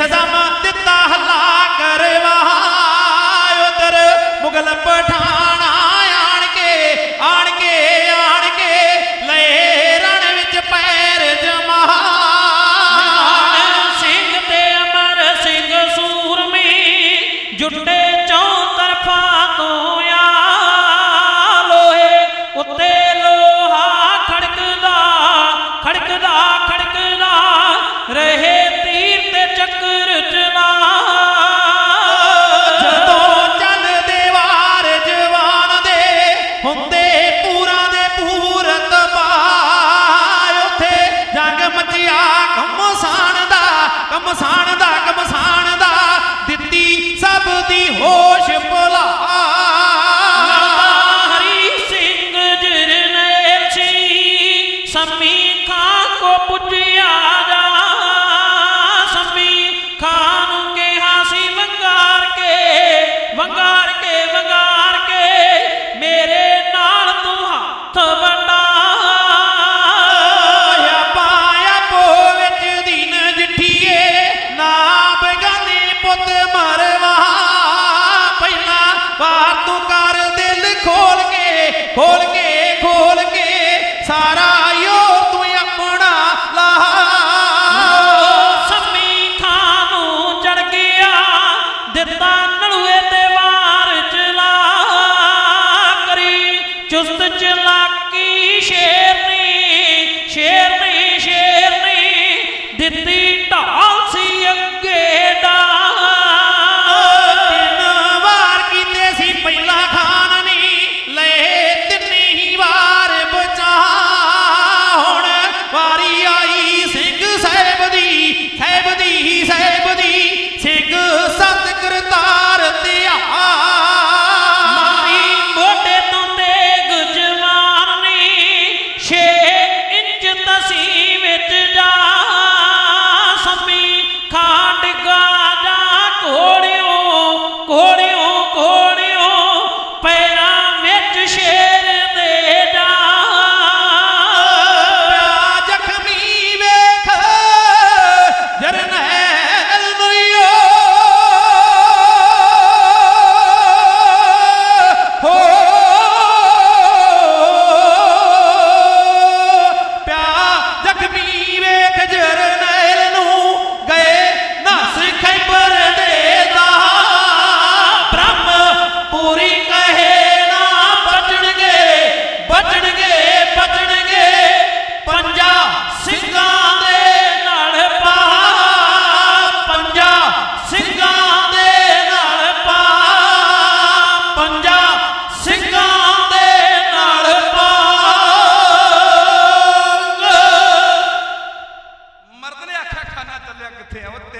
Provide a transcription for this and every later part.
ਸਦਮ ਦਿੱਤਾ ਹੱਲਾ ਕਰਵਾ ਉਧਰ ਮੁਗਲ ਪਠਾਨ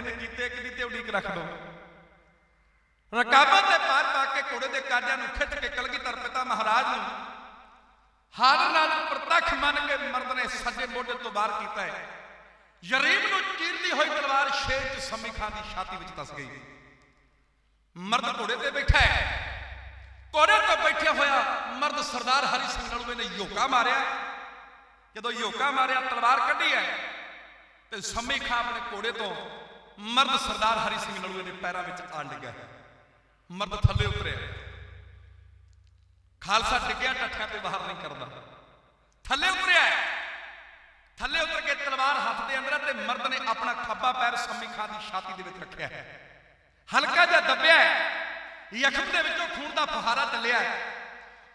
ਕਿੱਥੇ ਆ ਕੀਤੇ, ਇੱਕ ਦੀ ਤੇ ਉਡੀਕ ਰੱਖ ਦੋ। ਰਕਾਬਾਂ ਤੇ ਪਾਰ ਪਾ ਕੇ ਘੋੜੇ ਦੇ ਕਾਜਿਆਂ ਨੂੰ ਖਿੱਚ ਕੇ ਕਲਗੀਧਰ ਪਿਤਾ ਮਹਾਰਾਜ ਨੂੰ ਹਾਰ ਨਾਲ ਪ੍ਰਤੱਖ ਮੰਨ ਕੇ ਮਰਦ ਨੇ ਸੱਜੇ ਮੋਢੇ ਤੋਂ ਬਾਹਰ ਕੀਤਾ ਹੈ। ਯਰੀਬ ਨੂੰ ਚੀਰਦੀ ਹੋਈ ਤਲਵਾਰ ਸ਼ੇਰ ਚ ਸੰਮੀ ਖਾਨ ਦੀ ਛਾਤੀ ਵਿੱਚ ਤਸ ਗਈ। ਮਰਦ ਘੋੜੇ ਤੇ ਬੈਠਾ ਹੈ। ਘੋੜੇ ਤੋਂ ਬੈਠਿਆ ਹੋਇਆ ਮਰਦ ਸਰਦਾਰ ਹਰੀ ਸਿੰਘ ਨਲੂਏ ਨੇ ਯੋਕਾ ਮਾਰਿਆ। ਜਦੋਂ ਯੋਕਾ ਮਾਰਿਆ, ਤਲਵਾਰ ਕੱਢੀ ਹੈ ਤੇ ਸੰਮੀ ਖਾਂ ਆਪਣੇ ਘੋੜੇ ਤੋਂ ਮਰਦ ਸਰਦਾਰ ਹਰੀ ਸਿੰਘ ਨਲੂਏ ਦੇ ਪੈਰਾਂ ਵਿੱਚ ਆ ਡਿੱਗਾ ਮਰਦ ਥੱਲੇ ਉਤਰਿਆ ਖਾਲਸਾ ਡਿੱਗਿਆ ਟੱਠਿਆਂ ਤੇ ਬਾਹਰ ਨਹੀਂ ਕਰਦਾ ਥੱਲੇ ਉਤਰਿਆ ਥੱਲੇ ਉਤਰ ਕੇ ਤਲਵਾਰ ਹੱਥ ਦੇ ਅੰਦਰ ਤੇ ਮਰਦ ਨੇ ਆਪਣਾ ਖੱਬਾ ਪੈਰ ਸੰਮੀ ਖਾਂ ਦੀ ਛਾਤੀ ਦੇ ਵਿੱਚ ਰੱਖਿਆ ਹੈ। ਹਲਕਾ ਜਿਹਾ ਦੱਬਿਆ ਹੈ। ਯਖਮ ਦੇ ਵਿੱਚੋਂ ਖੂਨ ਦਾ ਫੁਹਾਰਾ ਚੱਲਿਆ ਹੈ।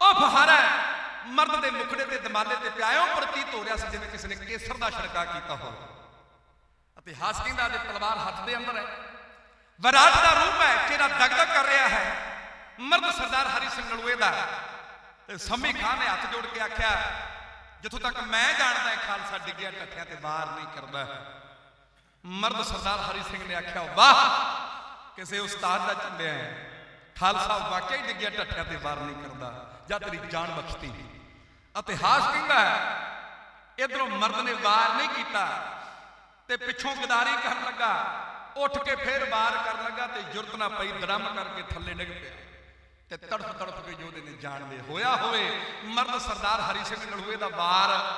ਉਹ ਫੁਹਾਰਾ ਮਰਦ ਦੇ ਮੁਖੜੇ ਤੇ ਦਮਾਲੇ ਤੇ ਪਿਆਇਓ, ਪ੍ਰਤੀਤ ਹੋ ਰਿਹਾ ਸੀ ਜਿਵੇਂ ਕਿਸੇ ਨੇ ਕੇਸਰ ਦਾ ਛਿੜਕਾ ਕੀਤਾ ਹੋਵੇ। ਇਤਿਹਾਸ ਕਹਿੰਦਾ ਜੇ ਤਲਵਾਰ ਹੱਥ ਦੇ ਅੰਦਰ ਹੈ। ਵਿਰਾਟ ਦਾ ਰੂਪ ਹੈ ਜਿਹੜਾ ਦਗਦਗ ਕਰ ਰਿਹਾ ਹੈ। ਮਰਦ ਸਰਦਾਰ ਹਰੀ ਸਿੰਘ ਨਲੂਏ ਦਾ। ਤੇ ਸੰਮੀ ਖਾਨ ਨੇ ਹੱਥ ਜੋੜ ਕੇ ਆਖਿਆ, ਜਿੱਥੋਂ ਤੱਕ ਮੈਂ ਜਾਣਦਾ ਹਾਂ, ਖਾਲਸਾ ਡਿੱਗਿਆ ਟੱਠਿਆਂ ਤੇ ਵਾਰ ਨਹੀਂ ਕਰਦਾ ਮਰਦ ਸਰਦਾਰ ਹਰੀ ਸਿੰਘ ਨੇ ਆਖਿਆ, ਵਾਹ, ਕਿਸੇ ਉਸਤਾਦ ਦਾ ਚੱਲਿਆ ਹੈ। ਖਾਲਸਾ ਵਾਕਿਆ ਹੀ ਡਿੱਗਿਆ ਟੱਠਿਆਂ ਤੇ ਵਾਰ ਨਹੀਂ ਕਰਦਾ। ਜਾਂ ਤੇਰੀ ਜਾਨ ਬਖਸ਼ਤੀ। ਇਤਿਹਾਸ ਕਹਿੰਦਾ ਹੈ, ਇਧਰੋਂ ਮਰਦ ਨੇ ਵਾਰ ਨਹੀਂ ਕੀਤਾ। ਤੇ ਪਿੱਛੋਂ ਗਦਾਰੀ ਕਰਨ ਲੱਗਾ। ਉੱਠ ਕੇ ਫੇਰ ਵਾਰ ਕਰਨ ਲੱਗਾ ਤੇ ਜੁਰਤ ਨਾ ਪਈ ਦੜਮ ਕਰਕੇ ਥੱਲੇ ਡਿੱਗ ਪਿਆ। ਤੇ ਤੜਫ ਤੜਫ ਕੇ ਜੋਦੇ ਨੇ ਜਾਣ ਹੋਇਆ ਹੋਵੇ, ਮਰਦ ਸਰਦਾਰ ਹਰੀ ਸਿੰਘ ਨਲੂਏ ਦਾ ਵਾਰ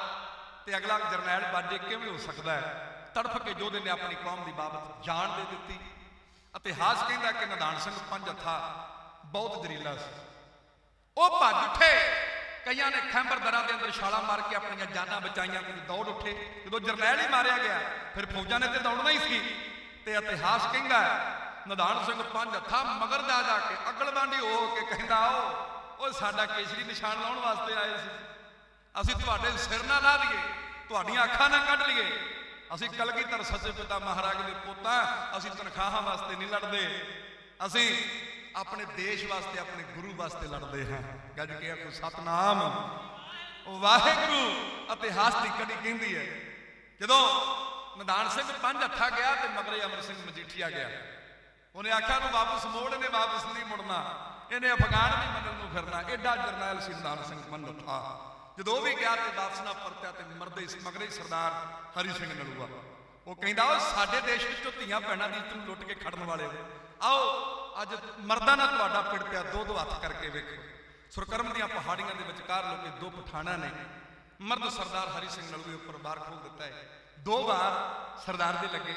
ਤੇ ਅਗਲਾ ਜਰਨੈਲ ਬਾਜੇ ਕਿਵੇਂ ਹੋ ਸਕਦਾ ਹੈ? ਤੜਫ ਕੇ ਯੋਧੇ ਨੇ ਆਪਣੀ ਕੌਮ ਦੀ ਬਾਬਤ ਜਾਣ ਦੇ ਦਿੱਤੀ। ਇਤਿਹਾਸ ਕਹਿੰਦਾ ਕਿ ਨਦਾਨ ਸਿੰਘ ਪੰਜ ਹੱਥਾ, ਬਹੁਤ ਜ਼ਰੀਲਾ ਸੀ। ਉਹ ਭੱਜ ਉੱਠੇ। ਕਈਆਂ ਨੇ ਖੈਂਬਰ ਦਰਾਂ ਦੇ ਅੰਦਰ ਛਾਲਾ ਮਾਰ ਕੇ ਆਪਣੀਆਂ ਜਾਨਾਂ ਬਚਾਈਆਂ ਕੁਝ ਦੌੜ ਉੱਠੇ। ਜਦੋਂ ਜਰਨੈਲ ਹੀ ਮਾਰਿਆ ਗਿਆ, ਫਿਰ ਫੌਜਾਂ ਨੇ ਤੇ ਦੌੜਨਾ ਹੀ ਸੀ। ਤੇ ਇਤਿਹਾਸ ਕਹਿੰਦਾ ਨਿਧਾਨ ਸਿੰਘ ਪੰਜ ਹੱਥਾ ਮਗਰ ਜਾ ਜਾ ਕੇ ਅਗਲਵਾਂਡੀ ਹੋ ਕੇ ਕਹਿੰਦਾ ਆਓ ਉਹ ਸਾਡਾ ਕੇਸਰੀ ਨਿਸ਼ਾਨ ਲਾਉਣ ਵਾਸਤੇ ਆਏ ਸੀ। ਅਸੀਂ ਤੁਹਾਡੇ ਸਿਰ ਨਾ ਲਾ ਲਈਏ ਤੁਹਾਡੀਆਂ ਅੱਖਾਂ ਨਾ ਕੱਢ ਲਈਏ। ਅਸੀਂ ਕਲਗੀਧਰ ਸੱਚੇ ਪਿਤਾ ਮਹਾਰਾਜ ਦੇ ਪੁੱਤਾਂ ਅਸੀਂ ਤਨਖਾਹਾਂ ਵਾਸਤੇ ਨਹੀਂ ਲੜਦੇ। ਅਸੀਂ ਆਪਣੇ ਦੇਸ਼ ਵਾਸਤੇ, ਆਪਣੇ ਗੁਰੂ ਵਾਸਤੇ ਲੜਦੇ ਹਾਂ। ਗੱਜ ਕੇ ਆਖੋ, ਸਤਨਾਮ। ਵਾਹਿਗੁਰੂ ਇਤਿਹਾਸ ਦੀ ਕੜੀ ਕਹਿੰਦੀ ਹੈ, ਜਦੋਂ ਨਿਧਾਨ ਸਿੰਘ ਪੰਜ ਹੱਥਾ ਗਿਆ ਤੇ ਮਗਰੇ ਅਮਰ ਸਿੰਘ ਮਜੀਠੀਆ ਗਿਆ। ਉਹਨੇ ਆਖਿਆ ਨੂੰ ਵਾਪਸ ਮੋੜ ਨੇ ਵਾਪਸ ਨਹੀਂ ਮੁੜਨਾ। ਇਹਨੇ ਅਫਗਾਨ ਵੀ ਮੰਨਣ ਨੂੰ ਫਿਰਨਾ। ਐਡਾ ਜਰਨੈਲ ਸੀ ਨਿਧਾਨ ਸਿੰਘ ਪੰਜ ਹੱਥਾ ਜਦੋਂ ਉਹ ਵੀ ਗਿਆ ਤੇ ਵਾਪਸ ਨਾ ਪਰਤਿਆ ਤੇ ਮਰਦੇ ਮਗਰੇ ਸਰਦਾਰ ਹਰੀ ਸਿੰਘ ਨਲੂਆ ਉਹ ਕਹਿੰਦਾ ਉਹ ਸਾਡੇ ਦੇਸ਼ ਵਿੱਚੋਂ ਧੀਆਂ ਭੈਣਾਂ ਦੀ ਇੱਜ਼ਤ ਨੂੰ ਲੁੱਟ ਕੇ ਖੜਨ ਵਾਲੇ ਆਓ, ਅੱਜ ਮਰਦਾਂ ਨਾਲ ਤੁਹਾਡਾ ਪਿੜ ਪਿਆ, ਦੋ ਦੋ ਹੱਥ ਕਰਕੇ ਵੇਖੋ। ਸੁਰਕਰਮ ਦੀਆਂ ਪਹਾੜੀਆਂ ਦੇ ਵਿਚਕਾਰ ਲੋਕੇ ਦੋ ਪਠਾਣਾਂ ਨੇ। ਮਰਦ ਸਰਦਾਰ ਹਰੀ ਸਿੰਘ ਨਲੂਏ ਉੱਪਰ ਬਾਹਰ ਖੋਲ ਦਿੱਤਾ ਹੈ। ਦੋ ਵਾਰ ਸਰਦਾਰ ਦੇ ਲੱਗੇ।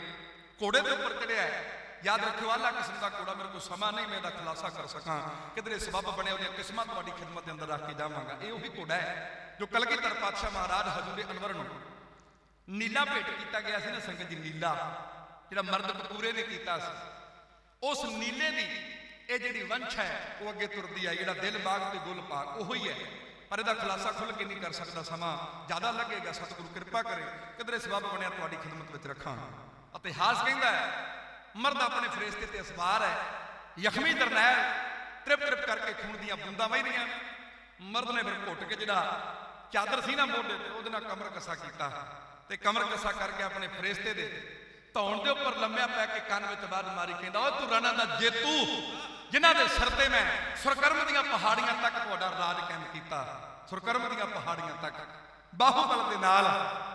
ਘੋੜੇ ਦੇ ਉੱਪਰ ਚੜਿਆ ਹੈ। ਯਾਦ ਰੱਖਿਓ ਆਲਾ ਕਿਸਮ ਦਾ ਘੋੜਾ, ਮੇਰੇ ਕੋਲ ਸਮਾਂ ਨਹੀਂ, ਮੈਂ ਇਹਦਾ ਖੁਲਾਸਾ ਕਰ ਸਕਾਂ। ਕਿਧਰੇ ਸਬਬ ਬਣਿਆ ਉਹਦੀਆਂ ਕਿਸਮਾਂ ਤੁਹਾਡੀ ਖਿਦਮਤ ਦੇ ਅੰਦਰ ਰੱਖ ਕੇ ਜਾਵਾਂਗਾ। ਇਹ ਉਹੀ ਘੋੜਾ ਹੈ, ਜੋ ਕਲਗੀਧਰ ਪਾਤਸ਼ਾਹ ਮਹਾਰਾਜ ਹਜ਼ੂਰ ਅਨਵਰ ਨੂੰ ਨੀਲਾ ਭੇਟ ਕੀਤਾ ਗਿਆ ਸੀ ਨਾ, ਸੰਗਤ ਜੀ, ਨੀਲਾ। ਜਿਹੜਾ ਮਰਦ ਕਪੂਰੇ ਨੇ ਕੀਤਾ ਸੀ। ਉਸ ਨੀਲੇ ਦੀ ਇਹ ਜਿਹੜੀ ਵੰਸ਼ ਹੈ, ਉਹ ਅੱਗੇ ਤੁਰਦੀ ਆ ਜਿਹੜਾ ਦਿਲ ਬਾਗ ਤੇ ਗੁੱਲ ਪਾਕ ਉਹੋ ਹੀ ਹੈ। ਪਰ ਇਹਦਾ ਖੁਲਾਸਾ ਖੁੱਲ ਕੇ ਨਹੀਂ ਕਰ ਸਕਦਾ ਸਮਾਂ। ਜ਼ਿਆਦਾ ਲੱਗੇਗਾ, ਸਤਿਗੁਰੂ ਕਿਰਪਾ ਕਰੇ, ਕਿਧਰੇ ਸਬਬ ਬਣਿਆ, ਤੁਹਾਡੀ ਖਿਦਮਤ ਵਿੱਚ ਰੱਖਾਂ। ਇਤਿਹਾਸ ਕਹਿੰਦਾ ਹੈ, ਮਰਦ ਆਪਣੇ ਫਰਿਸ਼ਤੇ ਤੇ ਅਸਵਾਰ ਹੈ। ਯਖਮੀ ਦਰਨੈਲ ਤ੍ਰਿਪ ਤ੍ਰਿਪ ਕਰਕੇ ਖੂਨ ਦੀਆਂ ਬੂੰਦਾਂ ਵਹਿ ਰਹੀਆਂ ਮਰਦ ਨੇ ਫਿਰ ਘੁੱਟ ਕੇ ਜਿਹੜਾ ਚਾਦਰ ਸੀ ਨਾ ਮੋਢੇ ਤੇ, ਉਹਦੇ ਨਾਲ ਕਮਰ ਕੱਸਾ ਕੀਤਾ। ਤੇ ਕਮਰ ਕੱਸਾ ਕਰਕੇ ਆਪਣੇ ਫਰਿਸ਼ਤੇ ਦੇ ਧੌਣ ਦੇ ਉੱਪਰ ਲੰਮਿਆ ਪੈ ਕੇ ਕੰਨ ਵਿੱਚ ਬਾਦ ਮਾਰੀ ਕਹਿੰਦਾ ਓ ਤੂੰ ਰਣਾ ਦਾ ਜੇਤੂ, ਜਿਨ੍ਹਾਂ ਦੇ ਸਿਰ ਤੇ ਮੈਂ ਸੁਰਕਰਮ ਦੀਆਂ ਪਹਾੜੀਆਂ ਤੱਕ ਤੁਹਾਡਾ ਰਾਜ ਕਾਇਮ ਕੀਤਾ। ਸੁਰਕਰਮ ਦੀਆਂ ਪਹਾੜੀਆਂ ਤੱਕ। ਬਾਹੂਬਲ ਦੇ ਨਾਲ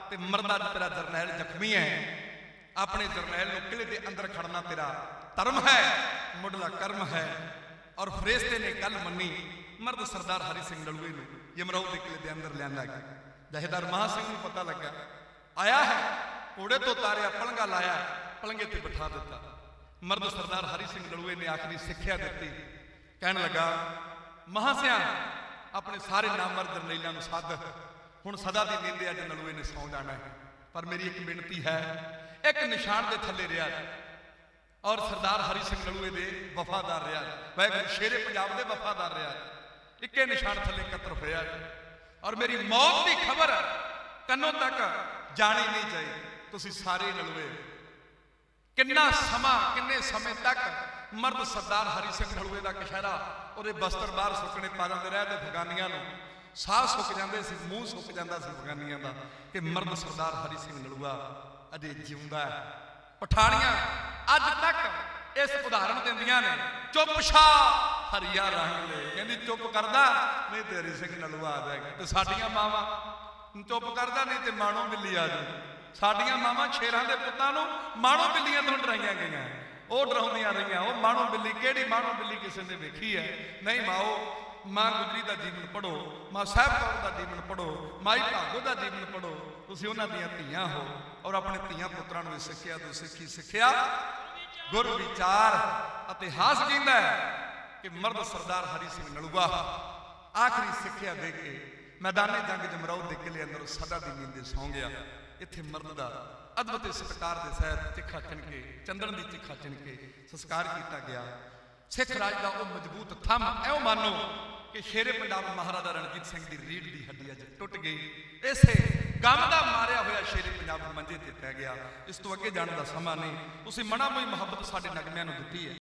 ਤੇ ਮਰਦਾ ਤੇਰਾ ਜਰਨੈਲ ਜ਼ਖਮੀ ਹੈ ਆਪਣੇ ਜਰਨੈਲ ਨੂੰ ਕਿਲੇ ਦੇ ਅੰਦਰ ਖੜਨਾ ਤੇਰਾ ਧਰਮ ਹੈ, ਮੁੱਢਲਾ ਕਰਮ ਹੈ। ਔਰ ਫਰਿਸ਼ਤੇ ਨੇ ਗੱਲ ਮੰਨੀ, ਮਰਦ ਸਰਦਾਰ ਹਰੀ ਸਿੰਘ ਡਲੂਏ ਨੂੰ ਯਮਰਾਉ ਦੇ ਕਿਲੇ ਦੇ ਅੰਦਰ ਲਿਆਂਦਾ ਗਿਆ। ਜਹੇਦਾਰ ਮਹਾ ਸਿੰਘ ਨੂੰ ਪਤਾ ਲੱਗਾ ਆਇਆ ਹੈ। ਘੋੜੇ ਤੋਂ ਤਾਰਿਆ ਪਲੰਗਾ ਲਾਇਆ ਪਲੰਗੇ ਤੇ ਬਿਠਾ ਦਿੱਤਾ। ਮਰਦ ਸਰਦਾਰ ਹਰੀ ਸਿੰਘ ਨਲੂਏ ਨੇ ਆਖਰੀ ਸਿੱਖਿਆ ਦਿੱਤੀ। ਕਹਿਣ ਲੱਗਾ ਮਹਾਸਿਆ ਆਪਣੇ ਸਾਰੇ ਨਾਮਰ ਜਰਨੈਲਾਂ ਨੂੰ ਸੱਦ। ਹੁਣ ਸਦਾ ਦੀ ਨੀਂਦ ਅੱਜ ਨਲੂਏ ਨੇ ਸੌਂ ਜਾਣਾ ਹੈ। ਪਰ ਮੇਰੀ ਇੱਕ ਬੇਨਤੀ ਹੈ, ਇੱਕ ਨਿਸ਼ਾਨ ਦੇ ਥੱਲੇ ਰਿਹਾ ਔਰ ਸਰਦਾਰ ਹਰੀ ਸਿੰਘ ਨਲੂਏ ਦੇ ਵਫਾਦਾਰ ਰਿਹਾ ਵਾਹਿਗੁਰੂ, ਸ਼ੇਰੇ ਪੰਜਾਬ ਦੇ ਵਫਾਦਾਰ ਰਿਹਾ ਇੱਕੇ ਨਿਸ਼ਾਨ ਥੱਲੇ ਕਤਰ ਹੋਇਆ ਔਰ ਮੇਰੀ ਮੌਤ ਦੀ ਖਬਰ ਕੰਨੋਂ ਤੱਕ ਜਾਣੀ ਨਹੀਂ ਚਾਹੀਦੀ। ਤੁਸੀਂ ਸਾਰੇ ਨਲੂਏ ਕਿੰਨਾ ਸਮਾਂ ਕਿੰਨੇ ਸਮੇਂ ਤੱਕ ਮਰਦ ਸਰਦਾਰ ਹਰੀ ਸਿੰਘ ਨਲੂਏ ਦਾ ਕਸ਼ਹਿਰਾ ਉਹਦੇ ਬਸਤਰ ਬਾਹਰ ਸੁੱਕਣੇ ਪਾ ਜਾਂਦੇ ਰਹੇ ਤੇ ਫਗਾਨੀਆਂ ਨੂੰ। ਸਾਹ ਸੁੱਕ ਜਾਂਦੇ ਸੀ ਮੂੰਹ ਸੁੱਕ ਜਾਂਦਾ ਸੀ ਫਗਾਨੀਆਂ ਦਾ ਕਿ ਮਰਦ ਸਰਦਾਰ ਹਰੀ ਸਿੰਘ ਨਲੂਆ ਅਜੇ ਜਿਉਂਦਾ ਹੈ। ਪਠਾਣੀਆਂ ਅੱਜ ਤੱਕ ਇਸ ਉਦਾਹਰਣ ਦਿੰਦੀਆਂ ਨੇ ਚੁੱਪ ਸ਼ਾ ਹਰੀਆ ਰੰਗ ਲੈ ਕਹਿੰਦੀ ਚੁੱਪ ਕਰਦਾ ਨਹੀਂ ਤੇਰੀ ਸਿੰਘ ਨਲੂਆ ਆ ਜਾਏਗਾ। ਤੇ ਸਾਡੀਆਂ ਮਾਵਾਂ ਚੁੱਪ ਕਰਦਾ ਨਹੀਂ ਤੇ ਮਾਣੋ ਬਿੱਲੀ ਆ ਜਾਊ ਸਾਡੀਆਂ ਮਾਵਾਂ ਸ਼ੇਰਾਂ ਦੇ ਪੁੱਤਾਂ ਨੂੰ ਮਾਣੋ ਬਿੱਲੀਆਂ ਤੋਂ ਡਰਾਈਆਂ ਗਈਆਂ। ਉਹ ਡਰਾਉਂਦੀਆਂ ਰਹੀਆਂ। ਉਹ ਮਾਣੋ ਬਿੱਲੀ ਕਿਹੜੀ ਮਾਣੋ ਬਿੱਲੀ ਕਿਸੇ ਨੇ ਵੇਖੀ ਹੈ? ਨਹੀਂ ਮਾਓ, ਮਾਂ ਗੁਜਰੀ ਦਾ ਜੀਵਨ ਪੜੋ ਮਾਂ ਸਾਹਿਬ ਕੌਰ ਦਾ ਜੀਵਨ ਪੜੋ ਮਾਈ ਭਾਗੋ ਦਾ ਜੀਵਨ ਪੜੋ ਤੁਸੀਂ ਉਹਨਾਂ ਦੀਆਂ ਧੀਆਂ ਹੋ ਔਰ ਆਪਣੇ ਧੀਆਂ ਪੁੱਤਰਾਂ ਨੂੰ ਵੀ ਸਿੱਖਿਆ ਦੋ ਸਿੱਖੀ ਸਿੱਖਿਆ? ਗੁਰ ਵਿਚਾਰ ਇਤਿਹਾਸ ਕਹਿੰਦਾ ਹੈ ਕਿ ਮਰਦ ਸਰਦਾਰ ਹਰੀ ਸਿੰਘ ਨਲੂਆ ਆਖਰੀ ਸਿੱਖਿਆ ਦੇ ਕੇ ਮੈਦਾਨੇ ਜੰਗ ਜਮਰਾਉ ਦੇ ਕਿਲੇ ਅੰਦਰ ਸਦਾ ਦੀ ਨੀਂਦੇ ਸੌਂ ਗਿਆ। ਇੱਥੇ ਮਰਦ ਦਾ ਅਦਭੁਤ ਸਤਕਾਰ ਦੇ ਸਹਿਤ ਚਿੱਖਾ ਚਿਣ ਕੇ, ਚੰਦਨ ਦੀ ਚਿੱਖਾ ਚਿਣ ਕੇ ਸੰਸਕਾਰ ਕੀਤਾ ਗਿਆ। ਸਿੱਖ ਰਾਜ ਦਾ ਉਹ ਮਜ਼ਬੂਤ ਥੰਮ, ਐਉਂ ਮੰਨੋ ਕਿ ਸ਼ੇਰੇ ਪੰਜਾਬ ਮਹਾਰਾਜਾ ਰਣਜੀਤ ਸਿੰਘ ਦੀ ਰੀੜ ਦੀ ਹੱਡੀ ਅੱਜ ਟੁੱਟ ਗਈ। ਇਸੇ ਗਮ ਦਾ ਮਾਰਿਆ ਹੋਇਆ ਸ਼ੇਰੇ ਪੰਜਾਬ ਮੰਜੇ ਤੇ ਪੈ ਗਿਆ। ਇਸ ਤੋਂ ਅੱਗੇ ਜਾਣ ਦਾ ਸਮਾਂ ਨਹੀਂ। ਤੁਸੀਂ ਮਨਾ ਮੋਈ ਮੁਹੱਬਤ ਸਾਡੇ ਨਗਮਿਆਂ ਨੂੰ ਦਿੱਤੀ ਹੈ।